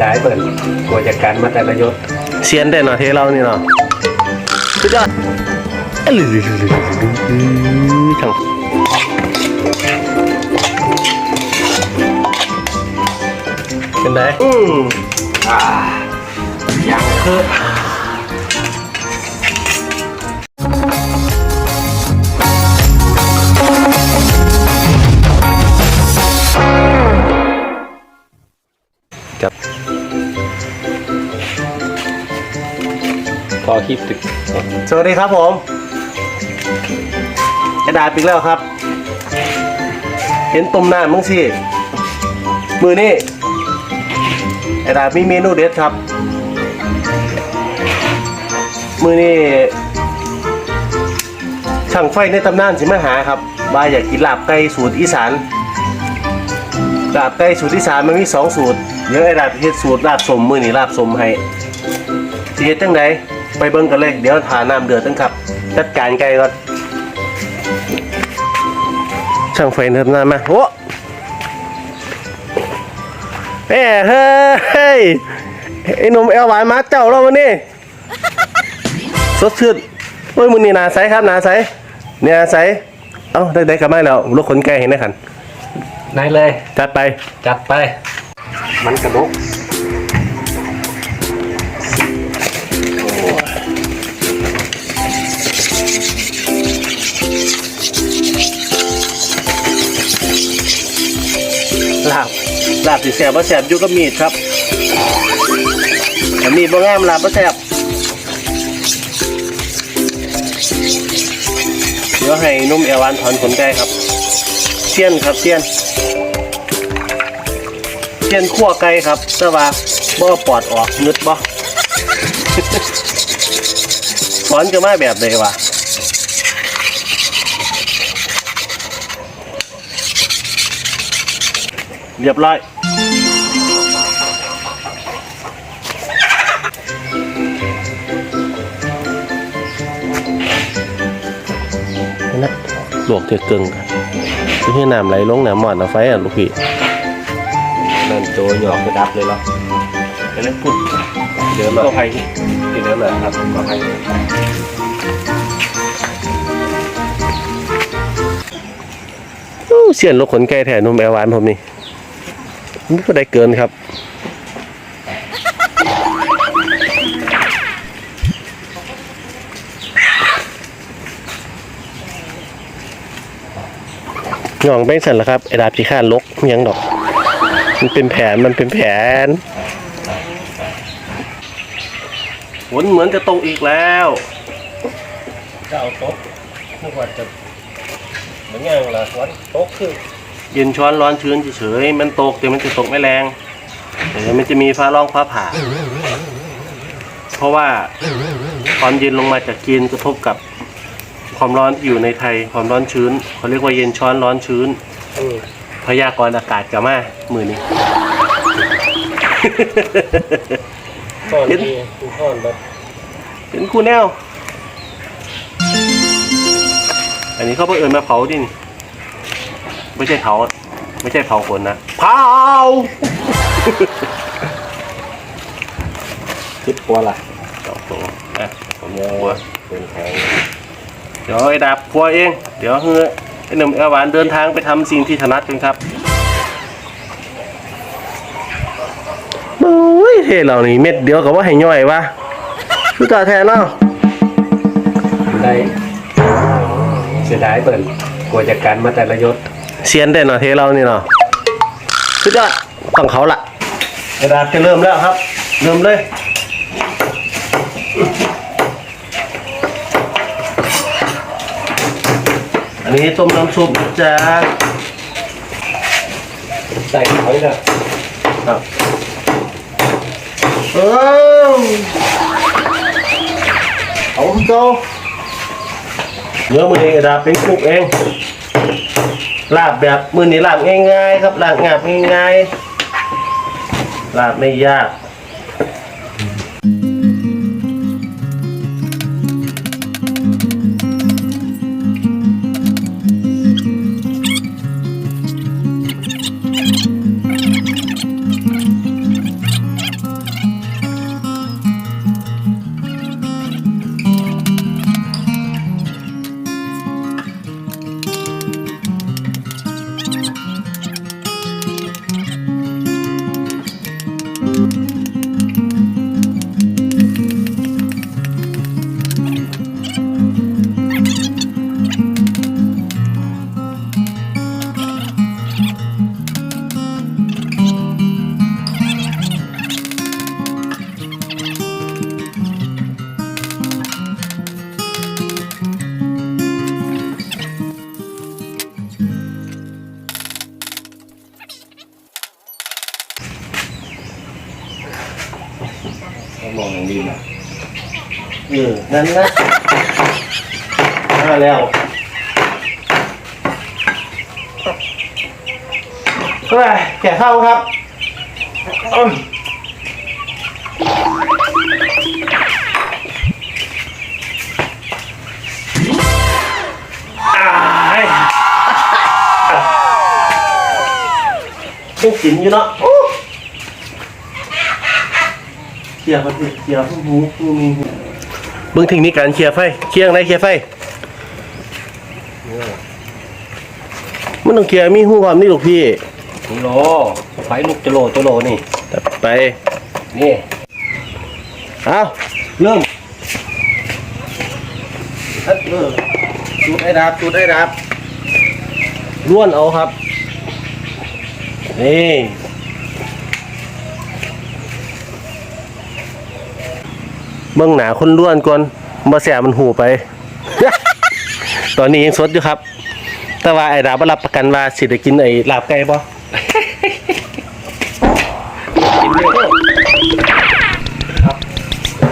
ได้เปิดหัวจากการมาแต่ละยศเซียนได้เนาะเทเรานี่เนาะสุดยอดเอ้อทั้งเป็นไงอืมอ่าอย่างคือ คลิปตึกสวัสดีครับผมไอ้ดาบอีกแล้วครับ เห็นต้มหน้ามึงสิมือนี่ไอ้ดาบมีเมนูเด็ดครับ มือนี่ช่างไฟในตำนานสิมาหาครับว่าอยากกินลาบไก่สูตรอีสานลาบไก่สูตรอีสานมันมีสองสูตรเดี๋ยวไอ้ดาบเฮ็ดสูตรลาบสมมือนี่ลาบสมให้สิเฮ็ดจังได ไปเบิ่งกันเลย เดี๋ยวทาน้ำเดือดตั้งครับจัดการไก่ก่อนช่างไฟในตำนานมาโอ้แม่เฮ้ยไอ้หนุ่มเอวหวานมาเจ้าเราวันนี้สดชื่นโอ้ยมึงนี่นาใสครับนาใสเนี่ยใสเอ้าได้ได้กลับมาแล้วลูกขนไก่เห็นไหมขันไหนเลย จัดไป จัดไป มันกระดก ลาบลาบสีแสบบ่แสบอยู่กับมีดครับมีดบ่งามลาบบ่แสบเดี๋ยวให้นุ่มเอวานถอนขนไก่ครับเสี้ยนครับเสี้ยนเสี้ยนขั้วไก่ครับแต่ว่าบ่เอาปอดออกงึดบ่ถอนจะมาแบบไหนวะ เรียบร้อยนะลวกเถือกเกึ่งกันที่ให้น้ำไหลลงน้ำหมอดน้ำไฟอะลูกพี่นั่นโจหยอกกระดับเลยเหรอไปเลยปุ๊บเดินมาก็ไฟที่เดินมาครับก็ให้อู้เสียนลูกขนไก่แทนนุ่มแอร์หวานผมนี่ ไม่ก็ได้เกินครับย่องไปสั่นละครับ ไอ้ดาบสีข้าลกยังดอก มันเป็นแผนมันเป็นแผนฝนเหมือนจะตกอีกแล้วจะเอาต๊ะนึกว่าจะเหมือนย่างละวันต๊ะคือ เย็นช้อนร้อนชื้นเฉยๆมันตกแต่มันจะตกไม่แรงแต่มันจะมีฟ้าร้องฟ้าผ่า เพราะว่าความเย็นลงมาจากจีนกระทบกับความร้อนที่อยู่ในไทยความร้อนชื้นเขาเรียกว่าเย็นช้อนร้อนชื้นอืมพยากรณ์อากาศกับมามือนี้ก้อนนี้คือก้อนแบบเป็นคู่แนว อันนี้เขาเพิ่งเอินมาเผาดินี่ ไม่ใช่เผาไม่ใช่เผาคนนะเผาคิดกลัวล่ะสองตัวอะผมเยกลัวอะเป็นแพงเดี๋ยวไอ้ดาบกลัวเอง เดี๋ยวเฮ้ยไอ้หนุ่มเอวหวานเดินทางไปทำสิ่งที่ถนัดกันครับโอ้ยเท่เหล่านี้เม็ดเดียวกับว่าให้ย่อยวะคือตาแทนเนาะได้เสียดายเปิดกลัวจากการมาแต่ละยศ เซียนได้เนาะเทเรานี่เนาะสุดยอดต้องเขาละไอ้ดาบจะเริ่มแล้วครับ เริ่มเลยอันนี้ต้มน้ำซุปนะจ้าใส่เขาเลยนะครับเออเอาโตเนื้อมือเองดาบเป็นคุกเอง ลาบแบบมือนี้ลาบง่าย ๆ ครับลาบงาบง่ายๆลาบไม่ยาก นั่นนะมาแล้วเฮ้ยแก่เข้าครับอ้นอ้ายต้องกินอยู่เนาะโอ้เขี่ยมันเขี่ยหูหูหูมีหู เบื้องถึงนี้การเคลียร์ไฟเคลียร์อะไรเคลียร์ไฟมันต้องเคลียร์มีหูความนี่ลูกพี่กิโลไฟลูกจะโลจะโลนี่ตัดไปนี่เอาเริ่มทัดเริ่มสูดไอ้ดับสูดไอ้ดับล้วนเอาครับ นี่ เบื้องหนาคนล้วนก่อนมาแสบมันหูไป ตอนนี้ยังสดอยู่ครับ แต่ว่าไอ้ดาบรับประกันว่าสิได้กินไอ้ลาบไก่บ่กินเลย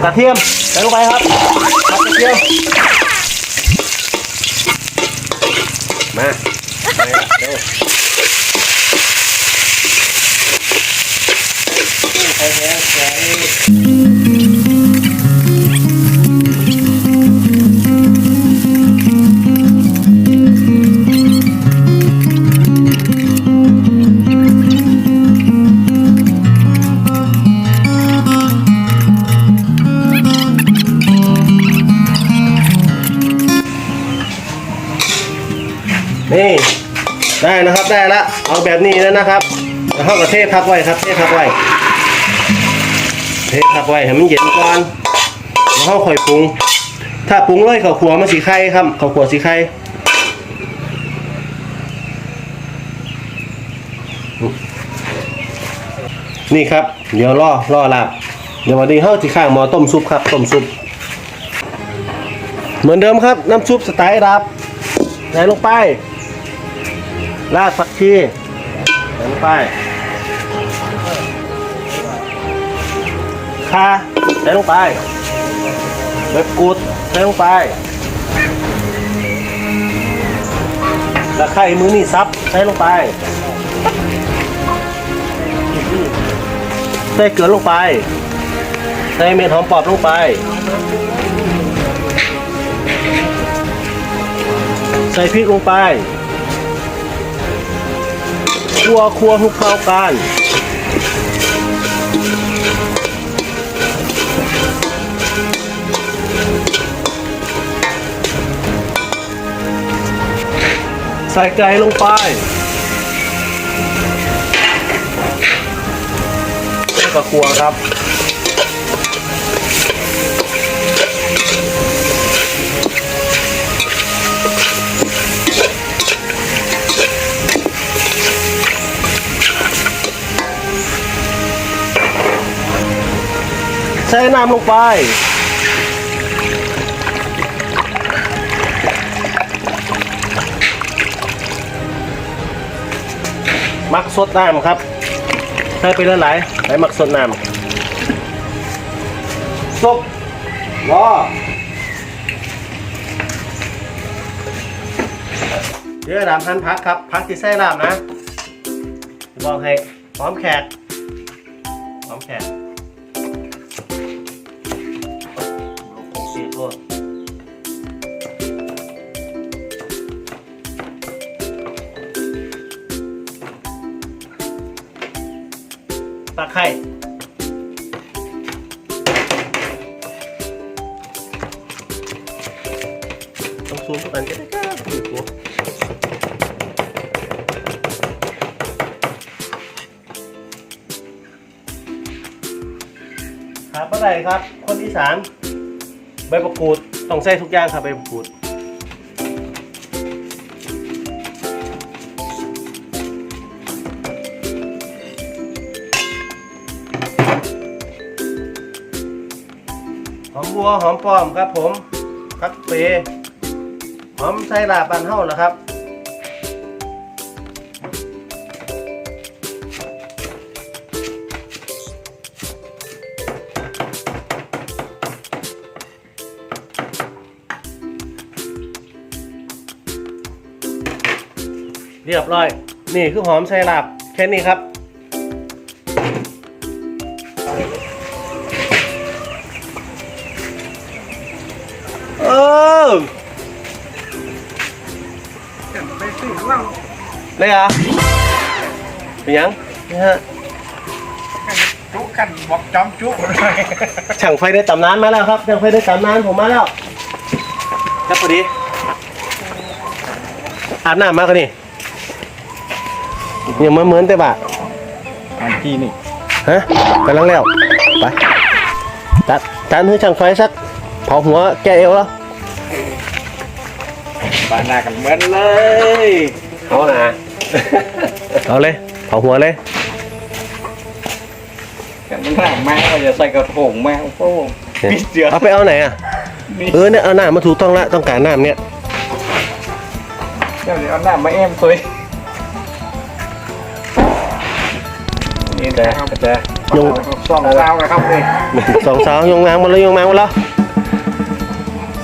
กระเทียมใส่ลงไปครับกระเทียมมาเร็วใส่แห้งใส่ นี่ได้นะครับได้ละเอาแบบนี้แล้วนะครับแล้วเข้ากับเทพักไว้ครับ เทพักไว้เทพักไว้ให้มันเย็นก่อนแล้วเข้าค่อยปรุง ถ้าปรุงเลยข้าวขัวมาสีไข่ครับข้าวขัวสีไข่นี่ครับ เดี๋ยวล่อล่อลาบเดี๋ยววันนี้เข้าที่ข้างหมอต้มซุปครับต้มซุป เหมือนเดิมครับน้ำซุปสไตล์รับใส่ลงไป รากผักชีใส่ลงไปข่าใส่ลงไปใบกูดใส่ลงไปตะไคร้มือนี่ซับใส่ลงไปใส่เกลือลงไปใส่เม็ดหอมปอบลงไปใส่พริกลงไป คั่วคั่วทุกเข้ากันใส่ไก่ลงไปแล้วก็คั่วครับ ใส่น้ำลงไป มักสดน้ำครับใส่ไปหลายๆใส่มักสดน้ำซุปรอเดี๋ยวดามพันพักครับ พักที่ใส่ลาบนะ บอกให้พร้อมแขก ขาปลาไหลครับ คนอีสานใบมะกรูดต้องใส่ทุกอย่างครับใบมะกรูดหอมบัวหอมปลอมครับผมพักเปรหอมใส่ลาบานเฮ้าแล้วครับ รียบร้อย นี่คือหอมใส่ลาบแค่นี้ครับเออไปซื้อว่างเลยเหรอเป็นยังนี่ฮะจุกันบอกจอมจุช่างไฟได้ตำนานมาแล้วครับช่างไฟได้ตำนานผมมาแล้ว ครับพอดีอาบน้ำมากันนี่ ยังเหมือนเหมือนแต่บ่าอันที่นี่ฮะกำลังแล้วไปจัดจานให้ช่างไฟสักเผาหัวแกเอวแล้วบานหน้ากันเหมือนเลยเอานะเอาเลยเผาหัวเลยกันหน้าแม่ก็จะใส่กระโถงแม่โอ้โหปิดเสือเอาไปเอาไหนอะนี่เออเนี่ยเอาหน้ามาถูกต้องละต้องการน้ำเนี่ยเดี๋ยวเอาหน้ามาแอมเคย นี่นะครับแต่ยงสองดาวนะครับนี่สองสาวยงแมงมาแล้วยงแมงมาแล้ว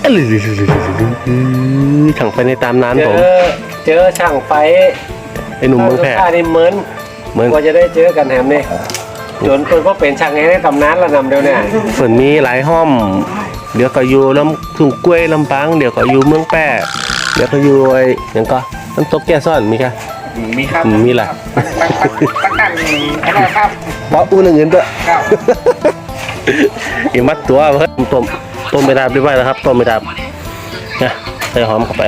เอ้ยช่างไฟในตามนานเจผมอเจอช่างไฟไอ้หนุ่มเมืองแพร่ข้านี่เหมือนเหมือนกว่าจะได้เจอกันแฮมนี่จนคนก็เป็นช่างไงในตำนานระนำเดียวเนี่ยฝนมีหลายห้อม เดี๋ยวก็อยู่ลำทุ่งกล้วยลำปางเดี๋ยวก็อยู่เมืองแปร่เดี๋ยวก็อยู่ไอ้หยังก็น้ำตกแก่ซ่อนมีค่ะ มีครับมีแหละตั้งตั้งตั้งตั้งอะไรครับเพราะอู้หนึ่งเงินด้วยครับอีมัดตัวเพิ่มต้มต้มไม่ดับเรียบร้อยแล้วครับต้มไม่ดับนะใส่หอมเข้าไป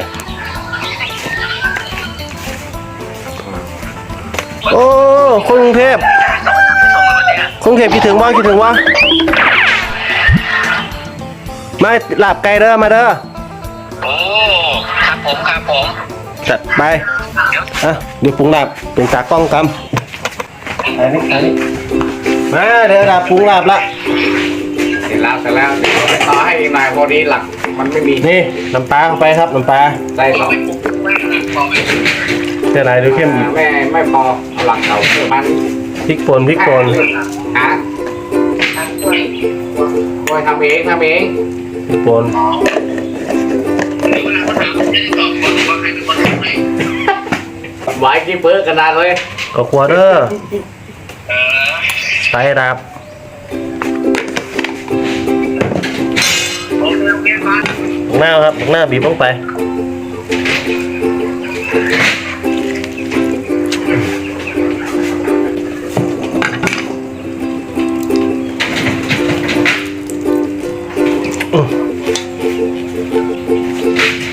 โอ้คนกรุงเทพคนกรุงเทพคิดถึงว่าคิดถึงว่ามาหลับไกลเด้อมาเด้อโอ้ครับผมครับผมจัดไป อะเดี๋ยวปรุงลาบเป็นตากล้องกำอันนี้อันนี้มาเดี๋ยวลาบปรุงลาบละเสร็จแล้วเสร็จแล้วเดี๋ยวไปต่อให้อีกหน่อยพอดีหลักมันไม่มีนี่น้ำปลาเข้าไปครับน้ำปลาใส่สองเท่าไหรดูเข้มอีกไม่ไม่พอเอาหลักเอามันพริกป่นพริกป่นฮะโอ้ยทำเองทำเองพริกป่น ไหวกี่เปื้อกระดาษเลยก็ควอเดอร์ไปดับหน้าครับหน้าบีบลงไป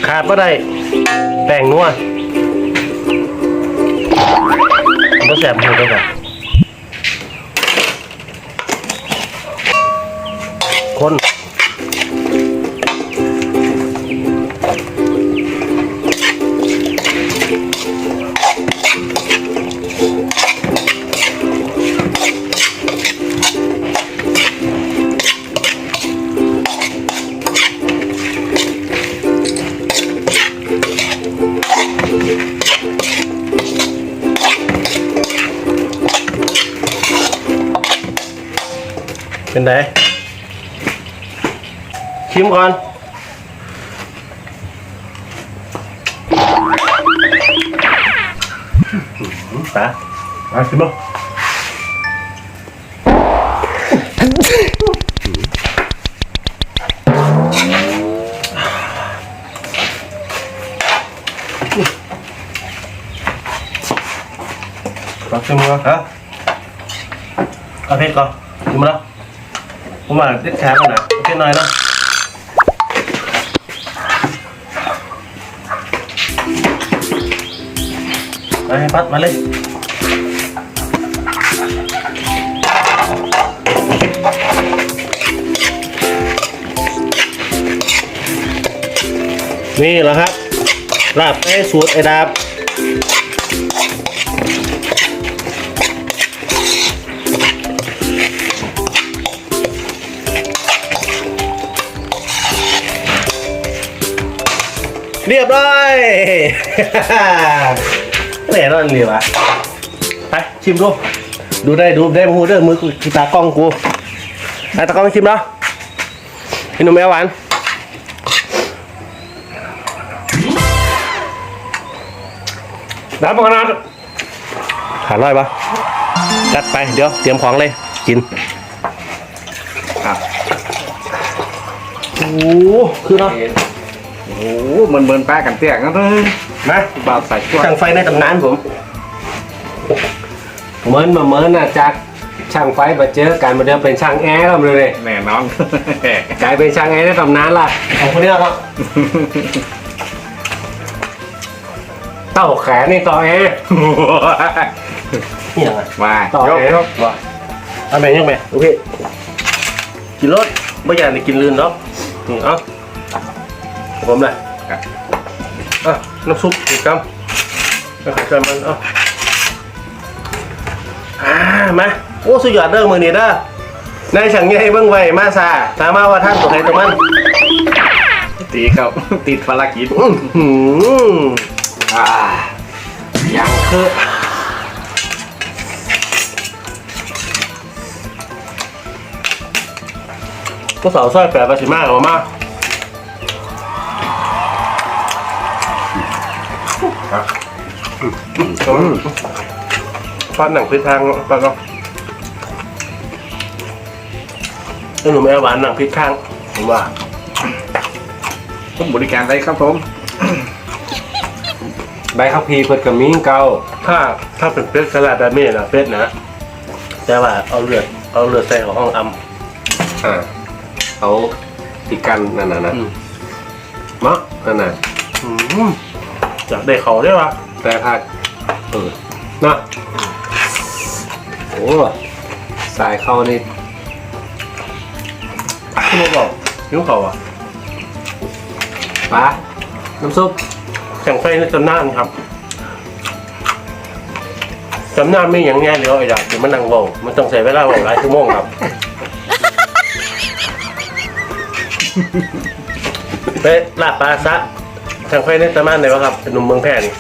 ขาดก็ได้แป้งนัว ก็แสบหูไปก่อนคน เป็นไงชิมก่อนปะมาชิมบ่ปักชิมก่อนฮะเอาเพชรก่อนชิมแล้ว ผมว่าเล็กแขนก่นนะโอเคหน่อยเนาะไปให้พัดมาเลยนี่แหละครับลาบไอ้สูตรไอ้ดาบ ยบร้อยแน่นอนเลยวะไปชิมดู ดูได้ดูได้มูเด้อมือกูตากล้องกูไอตากล้องชิมแล้วพี่นุ่มแมวหวานน้ำปกนาขาร้อยปะจัดไปเดี๋ยวเตรียมของเลย กินครับโอ้คือเนาะ โอ้โหมันเบิร์นแป้กันเตี้ยกันเลยมาบ่าวใส่ช่วยช่างไฟในตำนานผมเหมือนมาเหมือนน่ะจากช่างไฟมาเจอกันมาเดิมเป็นช่างแอร์แล้วเลยแน่นอนกลายเป็นช่างแอร์ในตำนานล่ะของคนนี้ครับเต้าแขนนี่ต่อแอร์นี่ยังไงมาต่อยกแอร์ยกว่าเอาไปยังไงโอเคกินรถไม่อยากจะกินลื่นเนาะนี่เอ้า ผมเลยครับอะน้ำซุปอีกคำแล้วใส่มันเอ้าอ่ามาโอ้สุดยอดเด้อมือนี้เด้อนายช่างใหญ่เบิ่งไว้มาซาถามมาว่าท่านตัวไหนตัวมันตีครับ ติดภารกิจอื้อหืออ่ายังคือก็สาวสร้อยแปดประสิมาเอามา อืมฟาดหนังพิษทางปลาก็ไอ้หนุ่มแอร์หวานหนังพิษข้างผมว่าผมบริการได้ครับผมใบข้าวพีเปิดกับมิ้งเกาถ้าถ้าเป็นเป็ดสลัดแบบนี้นะเป็ดนะ แต่ว่าเอาเลือดเอาเลือดใส่ของห้องอำอ่าเอาติกันนั่นน่ะนะมะนั่นน่ะอืมอยากได้เขาได้ปะแต่ถ้า เออนะโอ้สายเข้านี่คุณบอกนิ้วเขาอะปลาน้ำซุปแข่งไฟในตำนานครับตำนานไม่อย่างง่ายเลยไอ้ดาเดี๋ยวมันนั่งเวงมันต้องใช้เวลาเวงหลายชั่วโมงครับไปลาบปลาซะทางไฟในตำนานไหนวะครับเป็นหนุ่มเมืองแพร่นี่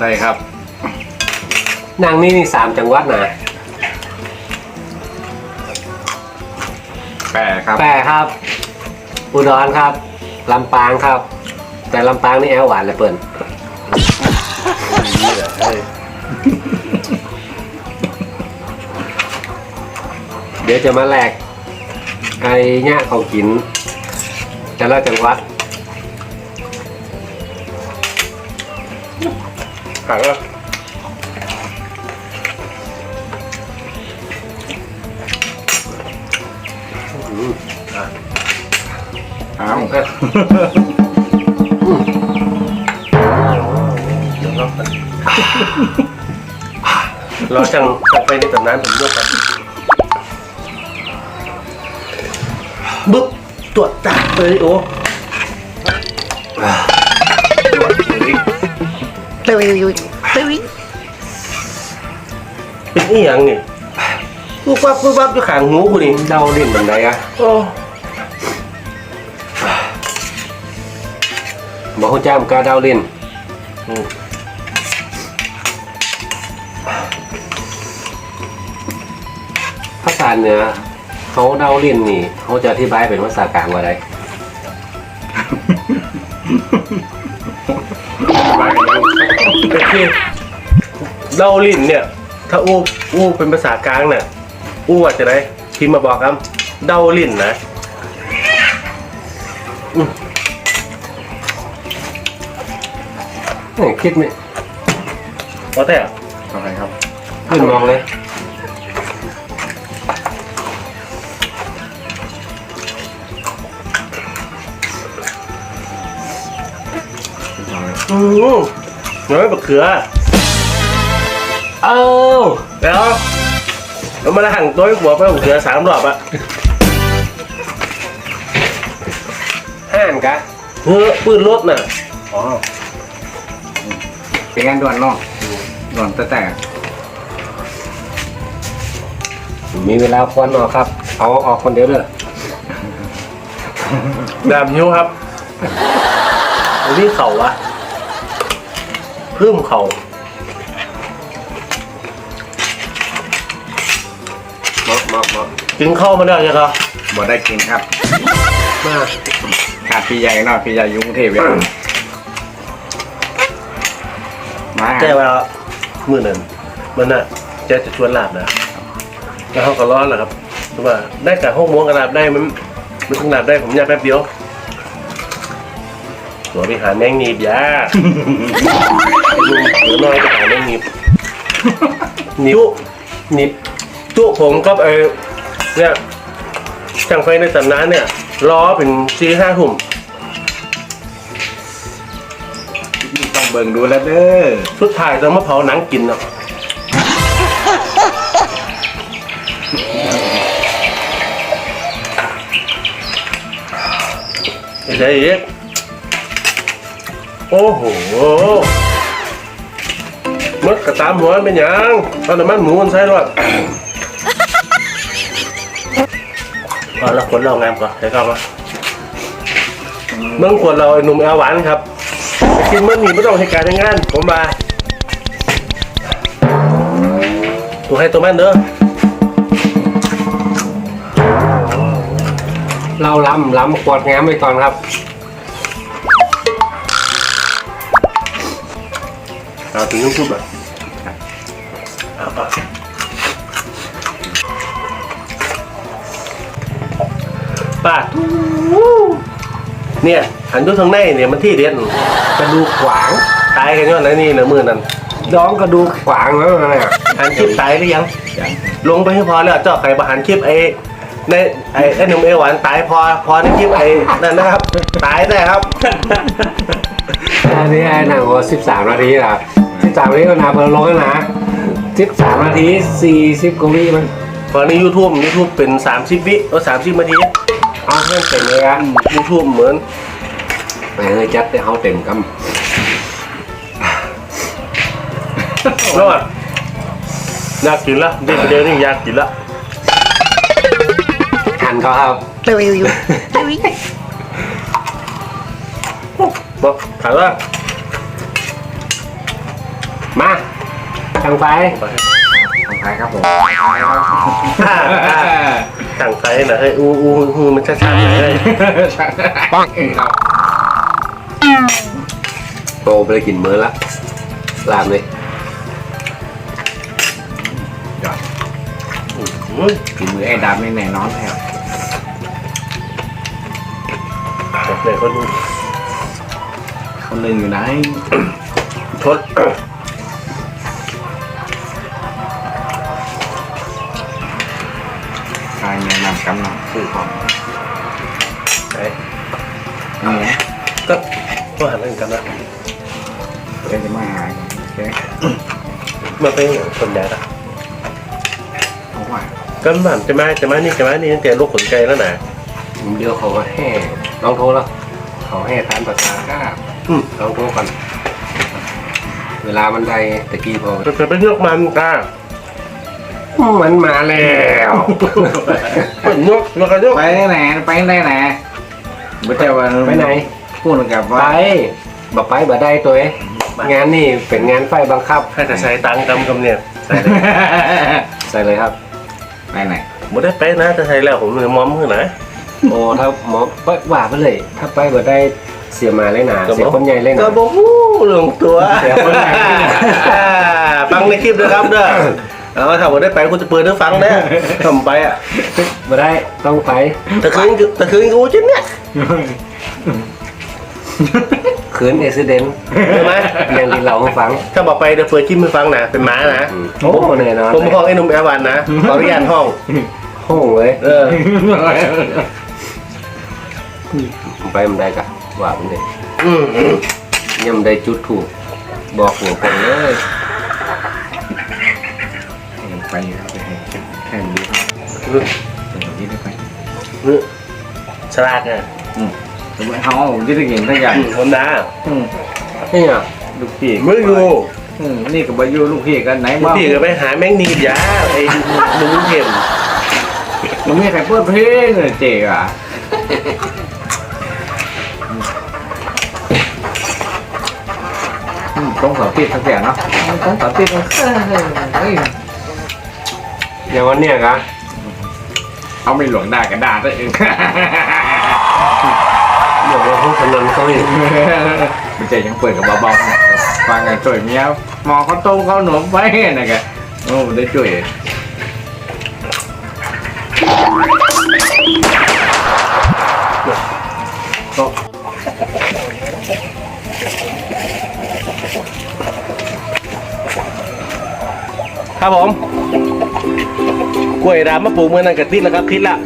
ได้ครับนางนี่นี่สามจังหวัดนะแปรครับ แปรครับ อุดรครับ ลำปางครับ แต่ลำปางนี่แอลหวานเลยเปิ่นเดี๋ยวจะมาแลกไอ้เนี่ยของกินแต่ละจังหวัด หายแล้วอ้าวเราจังจังไปในตำนานผมยกกันบึ๊บตรวจจับเลยโอ้ เป็นอีหยังนี่ปุ๊บปั๊บปุ๊บปั๊บอยู่ข้างหูกูนี่เดาเล่นมันไดอะโอ้บอกเขาจ้ามกล้าเดาเล่นอืมภาษาเหนือเขาเดาเล่นนี่ เขาจะอธิบายเป็นภาษากลางว่าอะไร คือเดาลิ้นเนี่ย ถ้าอู้อู้เป็นภาษากลางเนี่ยอู้ว่าจะได้พิมพ์มาบอกครับเดาลิ้นนะอืมนี่คิดไหมพอแต่อะไรครับขึ้นมองเลย อืมน้อยบะเขือเอาแล้วเรามาหั่งตัวให้หัวไปบะเขือสามรอบอะห้านกะเฮ้อปืนรถน่ะอ๋อเป็นงานด่วนเนาะด่วนแต่แต่มีเวลาควันออกครับ เอาออกคนเดียวเลยดามหิวครับอันนี้เข่าวะ เพิ่มเข่ามามามากินข้าวมาได้ยังครับบ่ได้กินครับมาขาดพี่ใหญ่เนาะพี่ใหญ่อยุ่กรุงเทพเนี่ยมาแต่ว่ามื้อนั้นมันน่ะแกจะชวนลาบนะแล้วเขาก็ร้อนแหละครับเพราะว่าได้กับห้องม้วงกับลาบได้มันมันต้องลาบได้ผมอยากแป๊บเดียวตัวไปหาแมงนีบยา เดี๋ยวน้อยไปหาแมงนีบนิ้วนิบจุผมก็เออเนี่ยช่างไฟในตำนานเนี่ยล้อเป็นสี่ห้าทุ่มต้องเบิ่งดูแล้วเด้อสุดท้ายต้องมาเผาหนังกินเนาะไอ้ใจเอ๊ะโอ้โห มดกระตามหัวเป็นหยังตอนน้ำมันหมูมันใช่หรอพอละคนเรางามก่อนใช่ครับวะเมื่องควรเราไอ้หนุ่มแอลหวานครับกินมันหนีไม่ต้องให้การทำงาน ผมมาตัวให้ตัวแม่นเด้อเราล้ำล้ำขวดแงมไปก่อนครับ เอาถึงยุ่งทุบอะเอาเอาป้าเนี่ยหันดูทางในเนี่ยมันที่เด่นกระดูกขวางตายกันย้อนไหนนี่นะมือนั่นดองกระดูกขวางแล้วนะเนี่ยหันคลิปตายหรือยัง ลงไปให้พอแล้วเจ้าไข่ประหันคลิปไอ้ในไอ้ไอ้หนุ่มเอหวานตายพอพอในคลิปไอ้นั่นนะครับ ตายได้ครับอันนี้ไอ้หนังว่าสิบสามนาทีละสิบ สามนาทีก็นับลงแล้วนะสิบสามนาทีสี่สิบกว่าวิมันพอใน YouTube YouTube เป็น 30 วิเออ30นาทีเอาเพื่อนเต็มเลยอะ YouTube เหมือนเออจัดให้เขาเต็มกแล้วอะอยากกินละเด็กเดียวนี่อยากกินละำทันเขาครับบอกถามว่ามา ทางไปของใครครับผมสั่งไฟนะเฮ้ยอูอูฮูมันช้าๆหน่อยเฮ้ยปังครับโตไปเลยกินมื้อละลามเลยยอดอุ้ยกินมือไอ้ดำนี่แน่นอนแถวบอกเลยคนนู้นคนหนึ่งอยู่ไหนทด ใครแนะนำกำลังคือของไหนนี่นะก็ก็หันเล่นกันนะเดี๋ยวจะมาหาโอเคมาเป็นคนใหญ่ละเอาว่าก็มันจะมาจะมานี่จะมานี่ตั้งแต่ลูกขนไก่แล้วนะเดี๋ยวเขาก็แห่ลองโทรแล้วเขาแห่ทานภาษาก็อืมลองโทรกันเวลามันได้ตะกี้พอจะไปเลือกมันตา มันมาแล้วเป็นยกแล้วก็ยกไปได้ไหนไปได้ไหนไม่ใช่ว่าไปไหนพูดกับไปว่าบ่ไปบ่ได้ตัวเองงานนี่เป็นงานไฟบังคับให้แต่ใช้ตังค์กำกำเนี่ยใส่เลยใส่เลยครับ ไปไหนบ่ได้ไปนะจะใช้แล้วผมเลยมอมขึ้นไหนโอ้ถ้าหมอไปว่าไปเลย ถ้าไปบ่ได้เสียมาเลยนะก็บอกเสียคนใหญ่เลยก็นะบอกฮู้ลงตัวเสียคนใหญ่อ่าฟังในคลิปด้วยครับเด้อ เอาถ้าบ่ได้ไปกูจะเปิดให้ฟังแน่ทำไปอะบ่ได้ต้องไปตะคืนตะคืนกูจิ้นเนี่ยคืนเอซิเดนใช่ไหมอย่างที่เราให้ฟัง ถ้าบอกไปเดี๋ยวเปิดคลิปให้ฟังนะเป็นหม้านะโอ้แน่นอนผมห้องไอ้หนุ่มแอร์วันนะขออนุญาตห้องห้องเลยเออไปมันได้กะว่ามันได้อืมยังได้จุดถูกบอกหัวคนเลย ไปอยู่ครับไปให้แค่นี้ครับนึกเดี๋ยวนี้ได้ไปนึกฉลาดไงอืมสมมติเขาผมจะได้กินทั้งอย่างคนดาอืมนี่อะลูกพี่ไม่อยู่อืมนี่กับบายูลูกพี่กันไหนลูกบ้างพี่ก็ไปหาแมงนีบยาไอ้ลุงเข็มมันไม่ใครเปิดเพลงเลยเจ๊อะต้องสอบติดทั้งอย่เนาะต้องสอบติดมันเฮ้ย อย่างวันเนี้ยกะเอาไม่หลวงได้กันด่าตัวเองเดี๋ยวเราพูดกันนั้นเขาอีกมันจะยังเปิดกับเบาๆนะฟังกันสวยเมี้ยวหมอเขาต้มเขาหนมไปนะแกโอ้ได้ช่วยครับผม กล้วยรามมาปลูกเมื่อนั้นกะติดแล้วครับคิดละ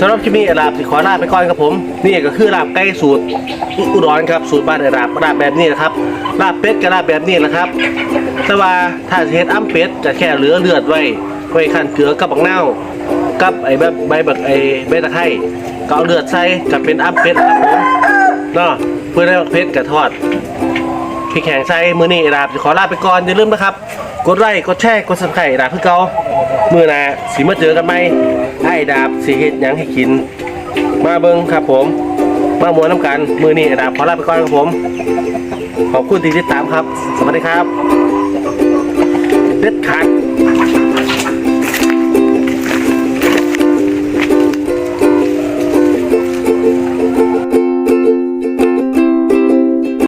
สำหรับคลิปนี้ลาบสิขอลาไปก่อนครับผม นี่ก็คือลาบไก่สูตรอุดรครับสูตรบ้านไอ้ลาบลาบแบบนี้นะครับลาบเป็ดกับลาบแบบนี้นะครับ แต่ว่าถ้าเฮ็ดอ้ำเป็ดจะแค่เหลือเลือดไว้ไว้ขั้นเกลือกับบักเน่ากับไอ้แบบใบบักไอ้ใบตะไคร้ก็เอาเลือดใส่จะเป็นอ้ำเป็ดนะครับผมเนาะเพื่อได้บักเป็ดกับทอดพี่แข่งใส่มือนี่ดาบขอลาไปก่อนอย่าลืมนะครับ กดไลค์กดแชร์กดสับไครต์ดาบเพื่อเก่ามือหนาสีมาเจอกันไหมไอ้ดาบสีเห็ดหยังให้กิน มาเบิ้งครับผมมามวนน้ำกันมือนี่ดาบขอลาไปก่อนครับผม ขอบคุณที่ติดตามครับ สวัสดีครับเด็ดขาด